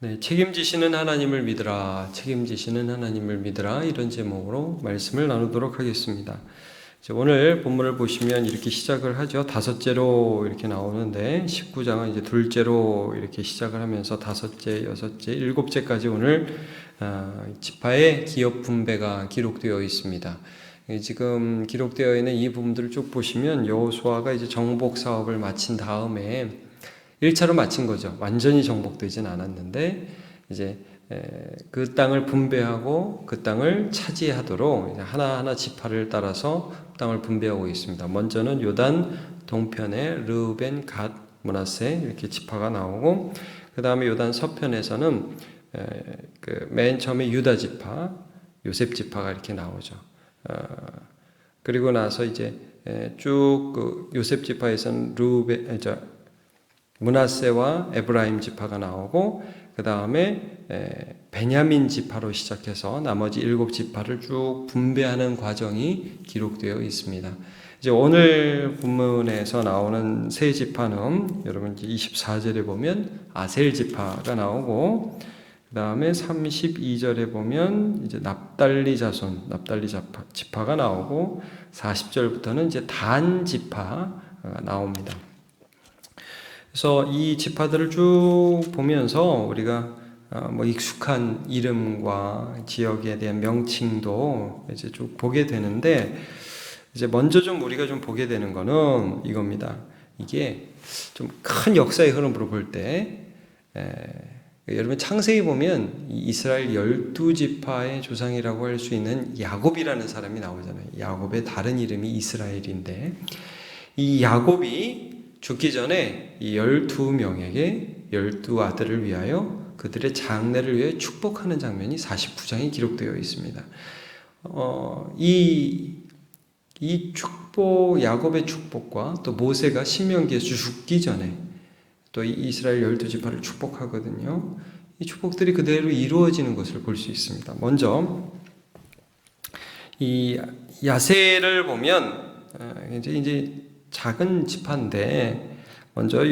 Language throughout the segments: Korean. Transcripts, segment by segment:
네, 책임지시는 하나님을 믿으라, 책임지시는 하나님을 믿으라 이런 제목으로 말씀을 나누도록 하겠습니다. 오늘 본문을 보시면 이렇게 시작을 하죠. 다섯째로 이렇게 나오는데 19장은 이제 둘째로 이렇게 시작을 하면서 다섯째, 여섯째, 일곱째까지 오늘 아, 지파의 기업 분배가 기록되어 있습니다. 예, 지금 기록되어 있는 이 부분들을 쭉 보시면 여호수아가 이제 정복 사업을 마친 다음에 1차로 마친 거죠. 완전히 정복되진 않았는데 이제 에, 그 땅을 분배하고 그 땅을 차지하도록 하나하나 지파를 따라서 땅을 분배하고 있습니다. 먼저는 요단 동편에 르벤, 갓, 문하세 이렇게 지파가 나오고 그 다음에 요단 서편에서는 그맨 처음에 유다 지파, 요셉 지파가 이렇게 나오죠. 어, 그리고 나서 이제 쭉 그 요셉 지파에서는 저 문하세와 에브라임 지파가 나오고 그 다음에 베냐민 지파로 시작해서 나머지 일곱 지파를 쭉 분배하는 과정이 기록되어 있습니다. 이제 오늘 본문에서 나오는 세 지파는 여러분 24절에 보면 아셀 지파가 나오고 그 다음에 32절에 보면 이제 납달리 자손, 납달리 지파, 지파가 나오고 40절부터는 이제 단 지파가 나옵니다. 그래서 이 지파들을 쭉 보면서 우리가 뭐 익숙한 이름과 지역에 대한 명칭도 이제 쭉 보게 되는데 이제 먼저 좀 우리가 좀 보게 되는 거는 이겁니다. 이게 좀 큰 역사의 흐름으로 볼 때 여러분 창세기 보면 이스라엘 열두 지파의 조상이라고 할 수 있는 야곱이라는 사람이 나오잖아요. 야곱의 다른 이름이 이스라엘인데 이 야곱이 죽기 전에 이 열두 명에게 열두 아들을 위하여 그들의 장래를 위해 축복하는 장면이 49장에 기록되어 있습니다. 어, 이, 이 축복, 야곱의 축복과 또 모세가 신명기에서 죽기 전에 또 이스라엘 열두 지파를 축복하거든요. 이 축복들이 그대로 이루어지는 것을 볼 수 있습니다. 먼저 이 야세를 보면 이제 이제 작은 지파인데 먼저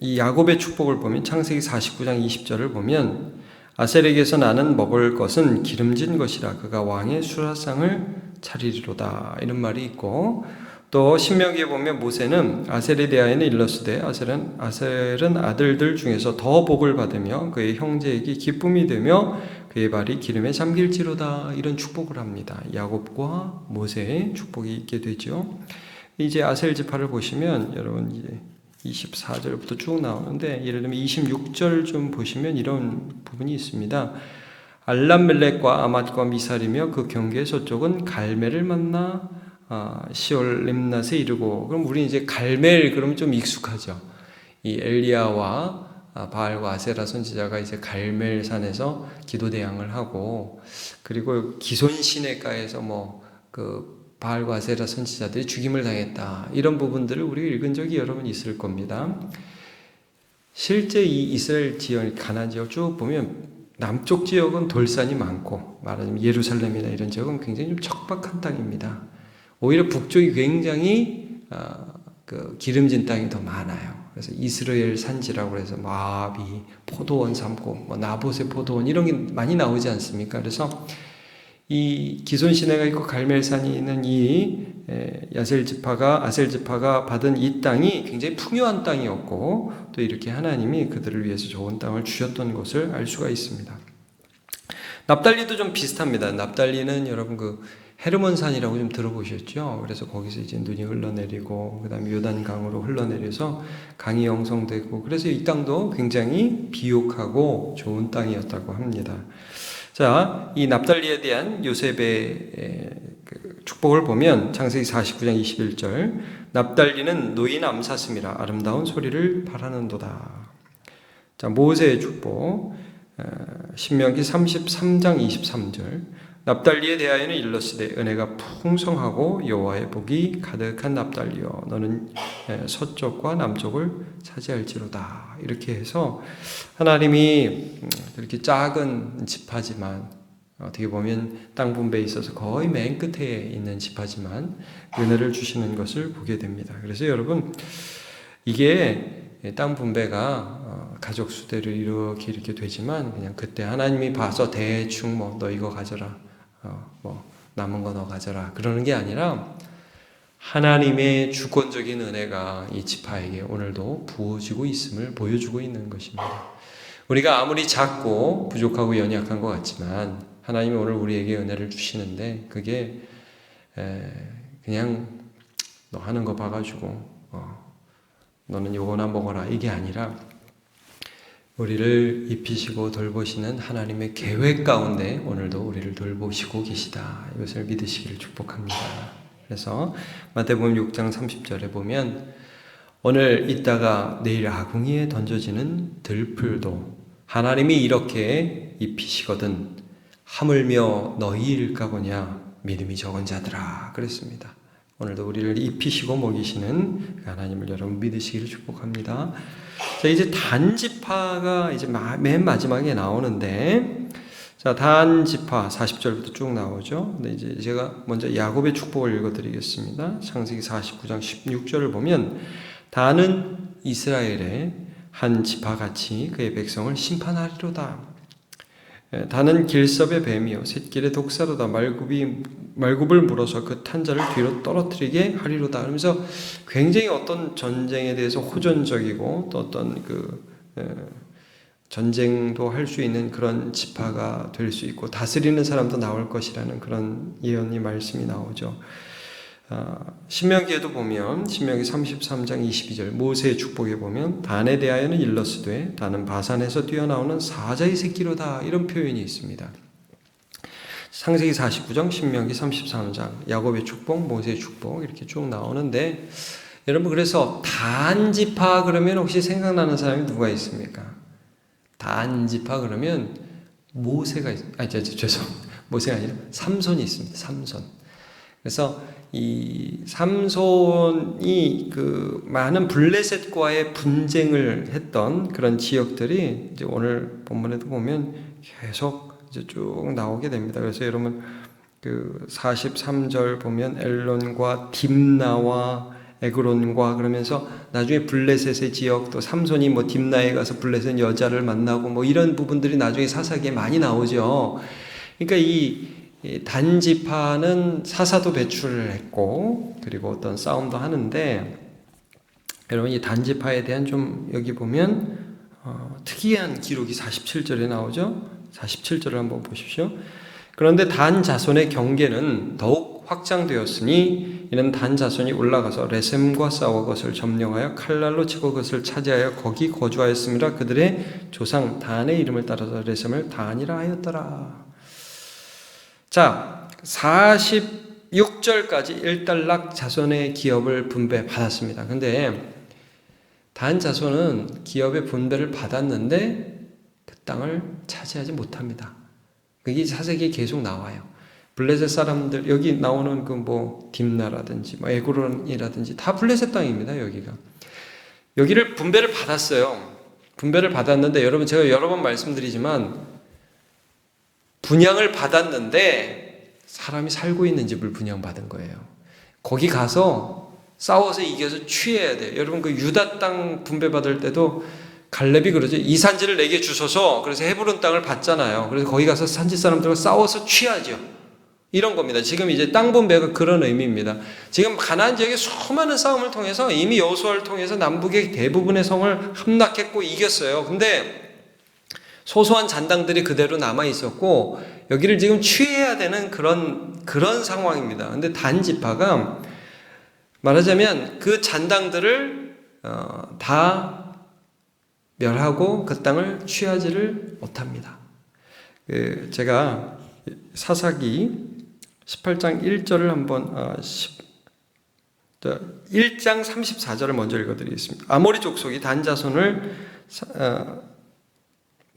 이 야곱의 축복을 보면 창세기 49장 20절을 보면 아셀에게서 나는 먹을 것은 기름진 것이라 그가 왕의 수라상을 차리리로다 이런 말이 있고 또 신명기에 보면 모세는 아셀에 대하여는 일러스되 아셀은 아셀은 아들들 중에서 더 복을 받으며 그의 형제에게 기쁨이 되며 그의 발이 기름에 잠길지로다 이런 축복을 합니다. 야곱과 모세의 축복이 있게 되죠. 이제 아셀 지파를 보시면 여러분 이제 24절부터 쭉 나오는데 예를 들면 26절 좀 보시면 이런 부분이 있습니다. 알람멜렉과 아맛과 미살이며 그 경계 서쪽은 갈멜을 만나 아, 시올 림낫에 이르고 그럼 우리 이제 갈멜 그러면 좀 익숙하죠. 이 엘리야와 아, 바알과 아세라 선지자가 이제 갈멜 산에서 기도 대항을 하고 그리고 기손 시내가에서 뭐그 바알과 아세라 선지자들이 죽임을 당했다. 이런 부분들을 우리가 읽은 적이 여러 번 있을 겁니다. 실제 이 이스라엘 지역, 가난 지역 쭉 보면 남쪽 지역은 돌산이 많고 말하자면 예루살렘이나 이런 지역은 굉장히 좀 척박한 땅입니다. 오히려 북쪽이 굉장히 어, 그 기름진 땅이 더 많아요. 그래서 이스라엘 산지라고 해서 마비 포도원 삼고 뭐 나봇의 포도원 이런 게 많이 나오지 않습니까? 그래서 이 기손 시내가 있고 갈멜산이 있는 이 야셀 지파가 아셀 지파가 받은 이 땅이 굉장히 풍요한 땅이었고 또 이렇게 하나님이 그들을 위해서 좋은 땅을 주셨던 것을 알 수가 있습니다. 납달리도 좀 비슷합니다. 납달리는 여러분 그 헤르몬산이라고 좀 들어보셨죠? 그래서 거기서 이제 눈이 흘러내리고 그다음에 요단 강으로 흘러내려서 강이 형성되고 그래서 이 땅도 굉장히 비옥하고 좋은 땅이었다고 합니다. 자, 이 납달리에 대한 요셉의 그 축복을 보면 창세기 49장 21절 납달리는 노인 암사슴이라 아름다운 소리를 바라는도다. 자, 모세의 축복 신명기 33장 23절 납달리에 대하여는 일러스되 은혜가 풍성하고 여호와의 복이 가득한 납달리여 너는 서쪽과 남쪽을 차지할지로다 이렇게 해서 하나님이 이렇게 작은 지파지만 어떻게 보면 땅 분배에 있어서 거의 맨 끝에 있는 지파지만 은혜를 주시는 것을 보게 됩니다. 그래서 여러분 이게 땅 분배가 가족 수대로 이렇게 이렇게 되지만 그냥 그때 하나님이 봐서 대충 뭐 너 이거 가져라 어, 뭐 남은 거 너 가져라 그러는 게 아니라 하나님의 주권적인 은혜가 이 지파에게 오늘도 부어지고 있음을 보여주고 있는 것입니다. 우리가 아무리 작고 부족하고 연약한 것 같지만 하나님이 오늘 우리에게 은혜를 주시는데 그게 에, 그냥 너 하는 거 봐가지고 어, 너는 요거나 먹어라 이게 아니라 우리를 입히시고 돌보시는 하나님의 계획 가운데 오늘도 우리를 돌보시고 계시다 이것을 믿으시기를 축복합니다. 그래서 마태복음 6장 30절에 보면 오늘 있다가 내일 아궁이에 던져지는 들풀도 하나님이 이렇게 입히시거든 하물며 너희일까 보냐 믿음이 적은 자들아 그랬습니다. 오늘도 우리를 입히시고 먹이시는 그 하나님을 여러분 믿으시기를 축복합니다. 자 이제 단지파가 이제 마- 맨 마지막에 나오는데 자 단지파 40절부터 쭉 나오죠. 근데 이제 제가 먼저 야곱의 축복을 읽어 드리겠습니다. 창세기 49장 16절을 보면 단은 이스라엘의 한 지파 같이 그의 백성을 심판하리로다. 예, 단은 길섭의 뱀이요 샛길의 독사로다 말굽이 말굽을 물어서 그 탄자를 뒤로 떨어뜨리게 하리로다. 그러면서 굉장히 어떤 전쟁에 대해서 호전적이고 또 어떤 그 에, 전쟁도 할 수 있는 그런 지파가 될 수 있고 다스리는 사람도 나올 것이라는 그런 예언이 말씀이 나오죠. 아, 신명기에도 보면 신명기 33장 22절 모세의 축복에 보면 단에 대하여는 일러스되 단은 바산에서 뛰어나오는 사자의 새끼로다 이런 표현이 있습니다. 상세기 49장, 신명기 33장, 야곱의 축복, 모세의 축복 이렇게 쭉 나오는데 여러분 그래서 단지파 그러면 혹시 생각나는 사람이 누가 있습니까? 단지파 그러면 모세가 있, 아, 저, 저, 죄송, 모세가 아니라 삼손이 있습니다. 삼손. 그래서 이 삼손이 그 많은 블레셋과의 분쟁을 했던 그런 지역들이 이제 오늘 본문에도 보면 계속 이제 쭉 나오게 됩니다. 그래서 여러분 그 43절 보면 엘론과 딥나와 에그론과 그러면서 나중에 블레셋의 지역 또 삼손이 뭐 딥나에 가서 블레셋 여자를 만나고 뭐 이런 부분들이 나중에 사사기에 많이 나오죠. 그러니까 이이 단지파는 사사도 배출을 했고 그리고 어떤 싸움도 하는데 여러분 이 단지파에 대한 좀 여기 보면 어, 특이한 기록이 47절에 나오죠. 47절을 한번 보십시오. 그런데 단 자손의 경계는 더욱 확장되었으니 이는 단 자손이 올라가서 레셈과 싸워 것을 점령하여 칼날로 치고 그것을 차지하여 거기 거주하였습니다. 그들의 조상 단의 이름을 따라서 레셈을 단이라 하였더라. 자, 46절까지 일단락 자손의 기업을 분배받았습니다. 근데 단 자손은 기업의 분배를 받았는데 그 땅을 차지하지 못합니다. 그게 사색이 계속 나와요. 블레셋 사람들 여기 나오는 그 뭐 딥나라든지 뭐 에고론이라든지 다 블레셋 땅입니다. 여기가 여기를 분배를 받았어요. 분배를 받았는데 여러분 제가 여러 번 말씀드리지만 분양을 받았는데 사람이 살고 있는 집을 분양받은 거예요. 거기 가서 싸워서 이겨서 취해야 돼. 여러분 그 유다 땅 분배받을 때도 갈렙이 그러죠. 이 산지를 내게 주소서. 그래서 헤브론 땅을 받잖아요. 그래서 거기 가서 산지 사람들과 싸워서 취하죠. 이런 겁니다. 지금 이제 땅 분배가 그런 의미입니다. 지금 가나안 지역의 수많은 싸움을 통해서 이미 여호수아를 통해서 남북의 대부분의 성을 함락했고 이겼어요. 근데 소소한 잔당들이 그대로 남아 있었고 여기를 지금 취해야 되는 그런 그런 상황입니다. 근데 단 지파가 말하자면 그 잔당들을 어, 다 멸하고 그 땅을 취하지를 못합니다. 그 제가 사사기 18장 1절을 한번 아, 10, 1장 34절을 먼저 읽어드리겠습니다. 아모리 족속이 단자손을 사, 어,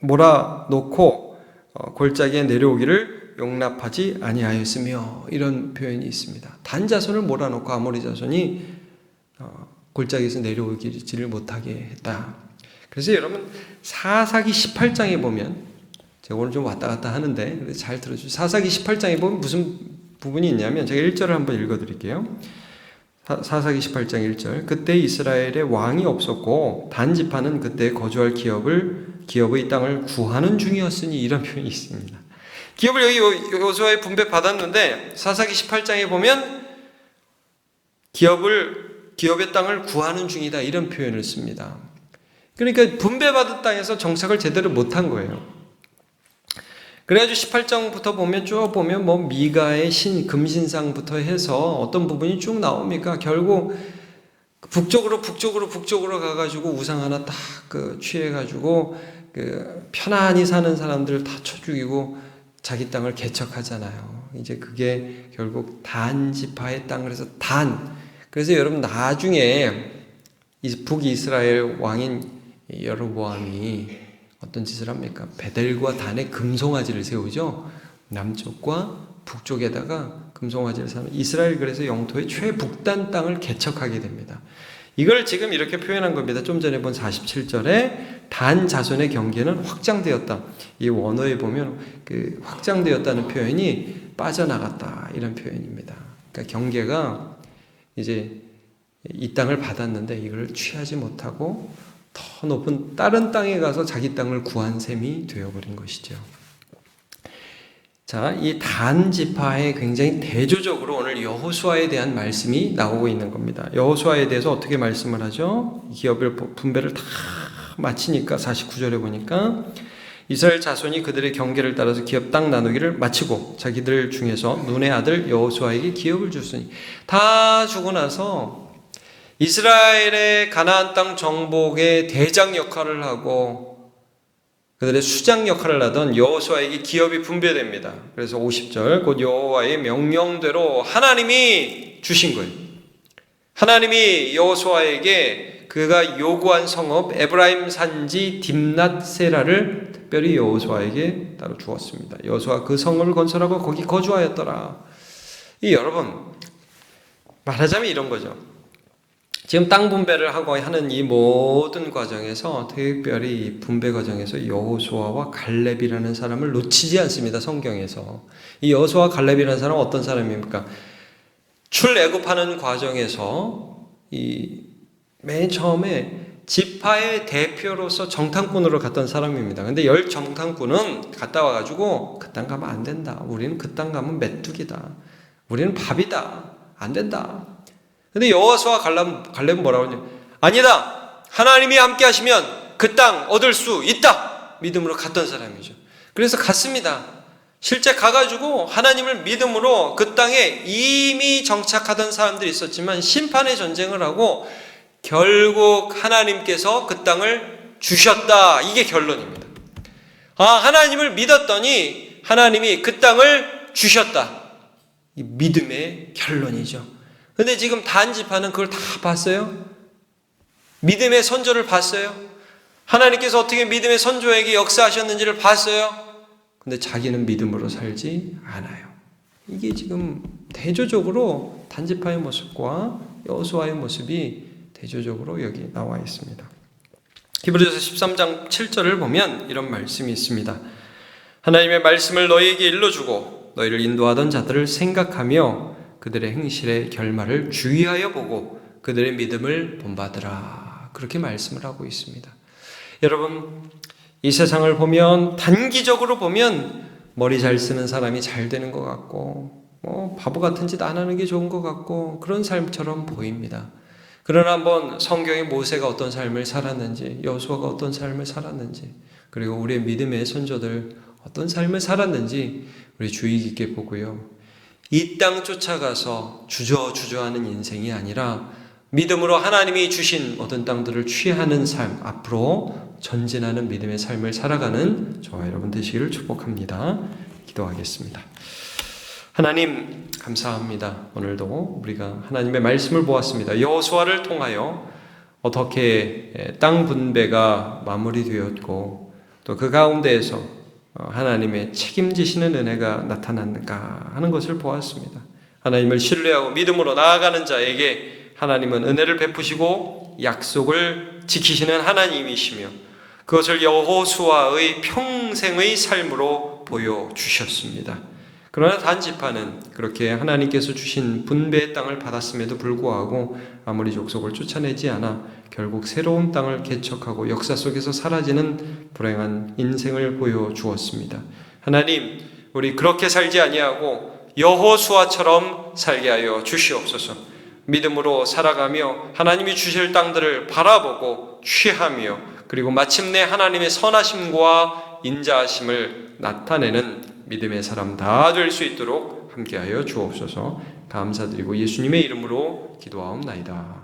몰아놓고 어, 골짜기에 내려오기를 용납하지 아니하였으며 이런 표현이 있습니다. 단자손을 몰아놓고 아모리 자손이 어, 골짜기에서 내려오기를 못하게 했다. 그래서 여러분 사사기 18장에 보면 제가 오늘 좀 왔다 갔다 하는데 잘 들어주세요. 사사기 18장에 보면 무슨 부분이 있냐면 제가 1절을 한번 읽어드릴게요. 사사기 18장 1절 그때 이스라엘에 왕이 없었고 단 지파는 그때 거주할 기업을 기업의 땅을 구하는 중이었으니 이런 표현이 있습니다. 기업을 여기 요- 요수아에 분배 받았는데 사사기 18장에 보면 기업을 기업의 땅을 구하는 중이다 이런 표현을 씁니다. 그러니까 분배받은 땅에서 정착을 제대로 못한 거예요. 그래가지고 18장부터 보면 쭉 보면 뭐 미가의 신 금신상부터 해서 어떤 부분이 쭉 나옵니까? 결국 북쪽으로 북쪽으로 북쪽으로 가가지고 우상 하나 딱 그 취해가지고 그 편안히 사는 사람들 다쳐 죽이고 자기 땅을 개척하잖아요. 이제 그게 결국 단 지파의 땅 그래서 단 그래서 여러분 나중에 이 북이스라엘 왕인 여로보암이 어떤 짓을 합니까? 베델과 단에 금송아지를 세우죠. 남쪽과 북쪽에다가 금송아지를 세우는 이스라엘 그래서 영토의 최북단 땅을 개척하게 됩니다. 이걸 지금 이렇게 표현한 겁니다. 좀 전에 본 47절에 단 자손의 경계는 확장되었다. 이 원어에 보면 그 확장되었다는 표현이 빠져나갔다 이런 표현입니다. 그러니까 경계가 이제 이 땅을 받았는데 이걸 취하지 못하고 더 높은 다른 땅에 가서 자기 땅을 구한 셈이 되어버린 것이죠. 자, 이 단 지파에 굉장히 대조적으로 오늘 여호수아에 대한 말씀이 나오고 있는 겁니다. 여호수아에 대해서 어떻게 말씀을 하죠? 기업을 분배를 다 마치니까 49절에 보니까 이스라엘 자손이 그들의 경계를 따라서 기업 땅 나누기를 마치고 자기들 중에서 눈의 아들 여호수아에게 기업을 줬으니 다 주고 나서 이스라엘의 가나안 땅 정복의 대장 역할을 하고 그들의 수장 역할을 하던 여호수아에게 기업이 분배됩니다. 그래서 50절 곧 여호와의 명령대로 하나님이 주신 거예요. 하나님이 여호수아에게 그가 요구한 성읍 에브라임 산지 딥낫 세라를 특별히 여호수아에게 따로 주었습니다. 여호수아 그 성읍을 건설하고 거기 거주하였더라. 이 여러분 말하자면 이런 거죠. 지금 땅 분배를 하고 하는 이 모든 과정에서 특별히 이 분배 과정에서 여호수아와 갈렙이라는 사람을 놓치지 않습니다. 성경에서 이 여호수아 갈렙이라는 사람은 어떤 사람입니까? 출애굽하는 과정에서 이 맨 처음에 지파의 대표로서 정탐꾼으로 갔던 사람입니다. 근데 열 정탐꾼은 갔다 와가지고 그 땅 가면 안 된다. 우리는 그 땅 가면 메뚜기다. 우리는 밥이다. 안 된다. 근데 여호수아 갈렙 갈렙은 뭐라고 하냐? 아니다. 하나님이 함께 하시면 그 땅 얻을 수 있다. 믿음으로 갔던 사람이죠. 그래서 갔습니다. 실제 가가지고 하나님을 믿음으로 그 땅에 이미 정착하던 사람들이 있었지만 심판의 전쟁을 하고 결국 하나님께서 그 땅을 주셨다. 이게 결론입니다. 아, 하나님을 믿었더니 하나님이 그 땅을 주셨다. 이 믿음의 결론이죠. 근데 지금 단지파는 그걸 다 봤어요? 믿음의 선조를 봤어요? 하나님께서 어떻게 믿음의 선조에게 역사하셨는지를 봤어요? 근데 자기는 믿음으로 살지 않아요. 이게 지금 대조적으로 단지파의 모습과 여호수아의 모습이 대조적으로 여기 나와 있습니다. 히브리서 13장 7절을 보면 이런 말씀이 있습니다. 하나님의 말씀을 너희에게 일러주고 너희를 인도하던 자들을 생각하며 그들의 행실의 결말을 주의하여 보고 그들의 믿음을 본받으라. 그렇게 말씀을 하고 있습니다. 여러분, 이 세상을 보면 단기적으로 보면 머리 잘 쓰는 사람이 잘 되는 것 같고, 뭐 바보 같은 짓 안 하는 게 좋은 것 같고 그런 삶처럼 보입니다. 그러나 한번 성경의 모세가 어떤 삶을 살았는지, 여호수아가 어떤 삶을 살았는지, 그리고 우리의 믿음의 선조들 어떤 삶을 살았는지 우리 주의 깊게 보고요. 이 땅 쫓아가서 주저주저하는 인생이 아니라 믿음으로 하나님이 주신 모든 땅들을 취하는 삶, 앞으로 전진하는 믿음의 삶을 살아가는 저와 여러분 되시기를 축복합니다. 기도하겠습니다. 하나님 감사합니다. 오늘도 우리가 하나님의 말씀을 보았습니다. 여호수아를 통하여 어떻게 땅 분배가 마무리되었고 또 그 가운데에서 하나님의 책임지시는 은혜가 나타났는가 하는 것을 보았습니다. 하나님을 신뢰하고 믿음으로 나아가는 자에게 하나님은 은혜를 베푸시고 약속을 지키시는 하나님이시며 그것을 여호수아의 평생의 삶으로 보여 주셨습니다. 그러나 단 지파는 그렇게 하나님께서 주신 분배의 땅을 받았음에도 불구하고 아무리 족속을 쫓아내지 않아 결국 새로운 땅을 개척하고 역사 속에서 사라지는 불행한 인생을 보여 주었습니다. 하나님, 우리 그렇게 살지 아니하고 여호수아처럼 살게 하여 주시옵소서. 믿음으로 살아가며 하나님이 주실 땅들을 바라보고 취하며 그리고 마침내 하나님의 선하심과 인자하심을 나타내는 믿음의 사람 다 될 수 있도록 함께하여 주옵소서. 감사드리고 예수님의 이름으로 기도하옵나이다.